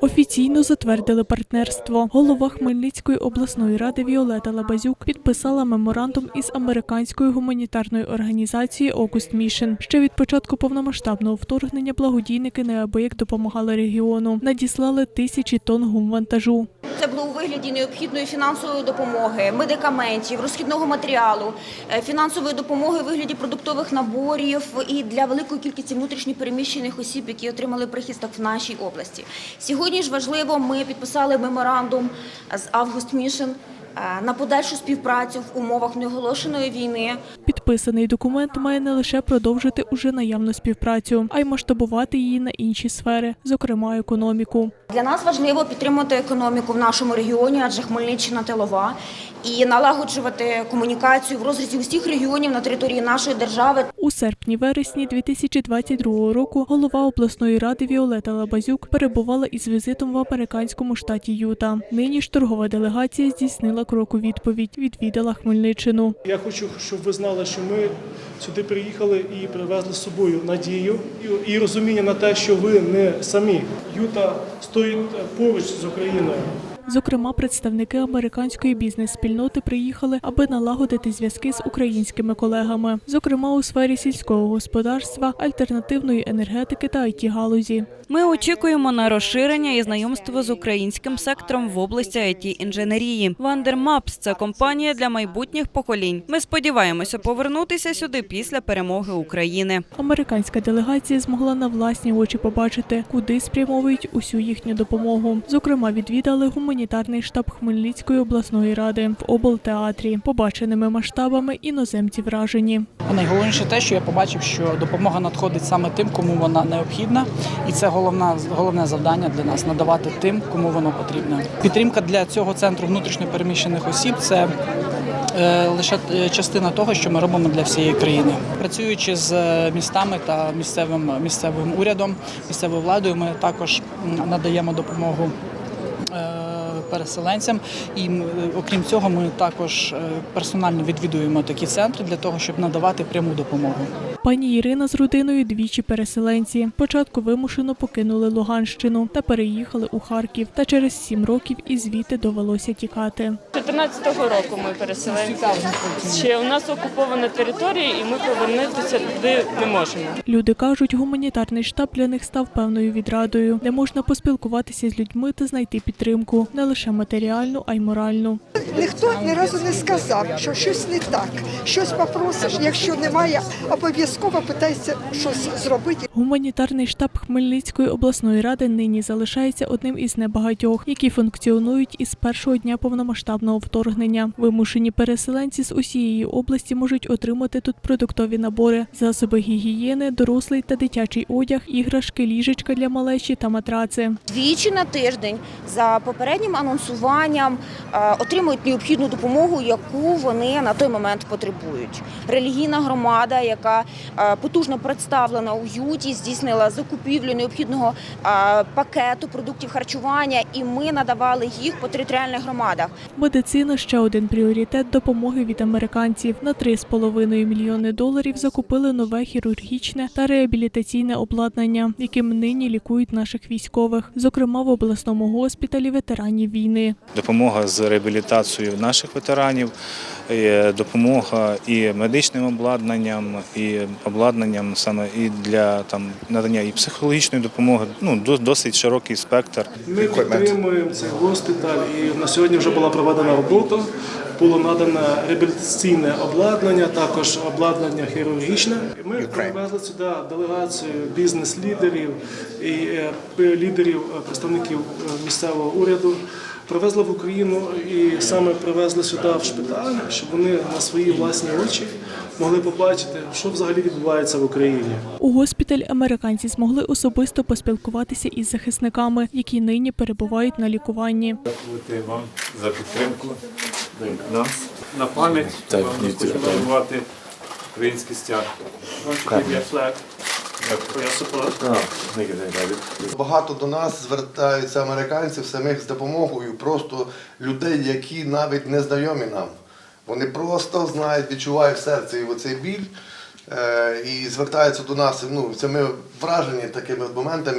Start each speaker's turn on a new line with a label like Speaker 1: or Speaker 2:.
Speaker 1: Офіційно затвердили партнерство. Голова Хмельницької обласної ради Віолета Лабазюк підписала меморандум із американською гуманітарною організацією August Mission. Ще від початку повномасштабного вторгнення благодійники неабияк допомагали регіону. Надіслали тисячі тонн гумвантажу.
Speaker 2: Було у вигляді необхідної фінансової допомоги, медикаментів, розхідного матеріалу, е, фінансової допомоги у вигляді продуктових наборів і для великої кількості внутрішньопереміщених осіб, які отримали прихисток в нашій області. Сьогодні ж важливо, ми підписали меморандум з Август Мішен на подальшу співпрацю в умовах неоголошеної війни.
Speaker 1: Підписаний документ має не лише продовжити уже наявну співпрацю, а й масштабувати її на інші сфери, зокрема економіку.
Speaker 2: Для нас важливо підтримати економіку в нашому регіоні, адже Хмельниччина тилова, і налагоджувати комунікацію в розрізі усіх регіонів на території нашої держави.
Speaker 1: У серпні-вересні 2022 року голова обласної ради Віолета Лабазюк перебувала із візитом в американському штаті Юта. Нині ж торгова делегація здійснила крок у відповідь, відвідала Хмельниччину.
Speaker 3: Я хочу, щоб ви знали, що ми сюди приїхали і привезли з собою надію і, розуміння на те, що ви не самі. Юта стоїть поруч з Україною.
Speaker 1: Зокрема, представники американської бізнес-спільноти приїхали, аби налагодити зв'язки з українськими колегами, зокрема у сфері сільського господарства, альтернативної енергетики та it галузі.
Speaker 4: Ми очікуємо на розширення і знайомство з українським сектором в області it інженерії. Вандермапс це компанія для майбутніх поколінь. Ми сподіваємося повернутися сюди після перемоги України.
Speaker 1: Американська делегація змогла на власні очі побачити, куди спрямовують усю їхню допомогу. Зокрема, відвідали гуманітарний штаб Хмельницької обласної ради в облтеатрі. Побаченими масштабами іноземці вражені.
Speaker 5: Найголовніше те, що я побачив, що допомога надходить саме тим, кому вона необхідна, і це головна головне завдання для нас надавати тим, кому воно потрібно. Підтримка для цього центру внутрішньопереміщених осіб це е, лише е, частина того, що ми робимо для всієї країни. Працюючи з е, містами та місцевим місцевим урядом, місцевою владою, ми також надаємо допомогу. Переселенцям, і окрім цього, ми також е, персонально відвідуємо такі центри для того, щоб надавати пряму допомогу.
Speaker 1: Пані Ірина з родиною двічі переселенці. Спочатку вимушено покинули Луганщину та переїхали у Харків. Та через сім років і звідти довелося тікати.
Speaker 6: 14-го року ми переселенці. Ще у нас окупована територія, і ми повернутися туди не можемо.
Speaker 1: Люди кажуть, гуманітарний штаб для них став певною відрадою, де можна поспілкуватися з людьми та знайти підтримку не лише матеріальну, а й моральну.
Speaker 7: Ніхто ні разу не сказав, що щось не так, щось попросиш, якщо немає, обов'язково питайся щось зробити.
Speaker 1: Гуманітарний штаб Хмельницької обласної ради нині залишається одним із небагатьох, які функціонують із першого дня повномасштабного вторгнення. Вимушені переселенці з усієї області можуть отримати тут продуктові набори, засоби гігієни, дорослий та дитячий одяг, іграшки, ліжечка для малечі та матраци.
Speaker 2: Двічі на тиждень за попереднім анонсуванням е, отримують необхідну допомогу, яку вони на той момент потребують. Релігійна громада, яка е, потужно представлена у Юті, здійснила закупівлю необхідного е, пакету продуктів харчування, і ми надавали їх по територіальних громадах.
Speaker 1: Медицина ще один пріоритет допомоги від американців. На 3,5 мільйони доларів закупили нове хірургічне та реабілітаційне обладнання, яким нині лікують наших військових, зокрема в обласному госпіталі ветеранів війни.
Speaker 8: допомога з реабілітацією наших ветеранів, допомога і медичним обладнанням, і обладнанням саме і для там надання і психологічної допомоги. Ну до- досить широкий спектр.
Speaker 3: Ми підтримуємо цей госпіталь, і на сьогодні вже була проведена робота. Було надано реабілітаційне обладнання, також обладнання хірургічне. Ми привезли сюди делегацію бізнес-лідерів і е, лідерів е, представників е, місцевого уряду. Привезли в Україну і саме привезли сюди в шпиталь, щоб вони на свої власні очі могли побачити, що взагалі відбувається в Україні.
Speaker 1: У госпіталь американці змогли особисто поспілкуватися із захисниками, які нині перебувають на лікуванні.
Speaker 9: Дякувати вам за підтримку нас. На пам'ять вам хочемо дарувати український стяг.
Speaker 10: Багато до нас звертаються американців самих з допомогою, просто людей, які навіть не знайомі нам. Вони просто знають, відчувають в серці оцей біль е, і звертаються до нас. Ну, це ми вражені такими моментами.